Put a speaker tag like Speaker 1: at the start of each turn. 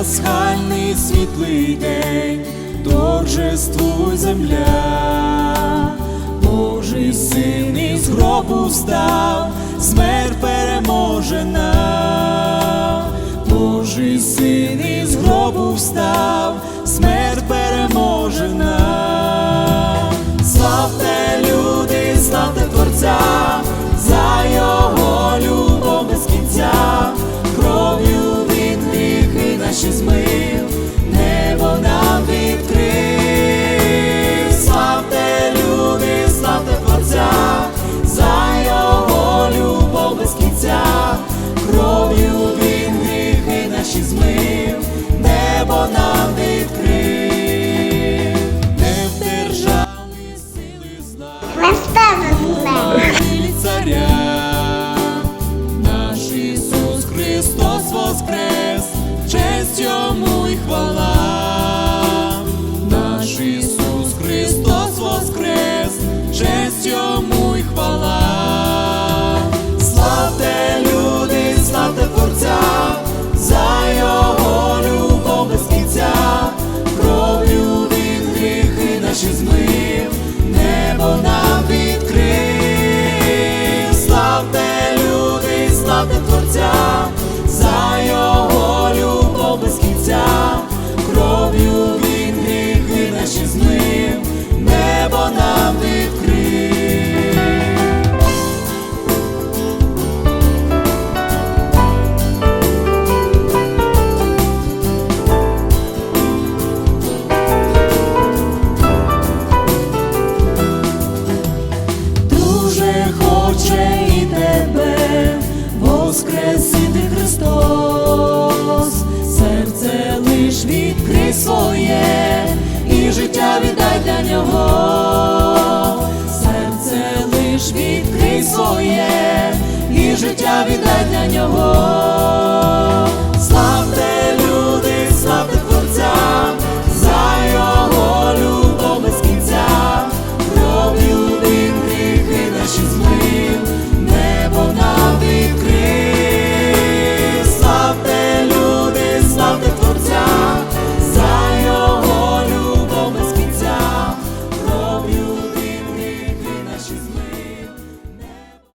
Speaker 1: пасхальний світлий день, торжествуй земля, Божий син із гробу встав, смерть переможена, Божий син із гробу встав, смерть переможена. Славте люди, славте Творця, наші змив, небо нам відкрив. Не в державі сили знає. Царя, наш Ісус Христос воскрес, честь йому й хвала, хоче і тебе воскресити Христос, серце лиш відкрий своє і життя віддай для нього, серце лиш відкрий своє і життя віддай для нього.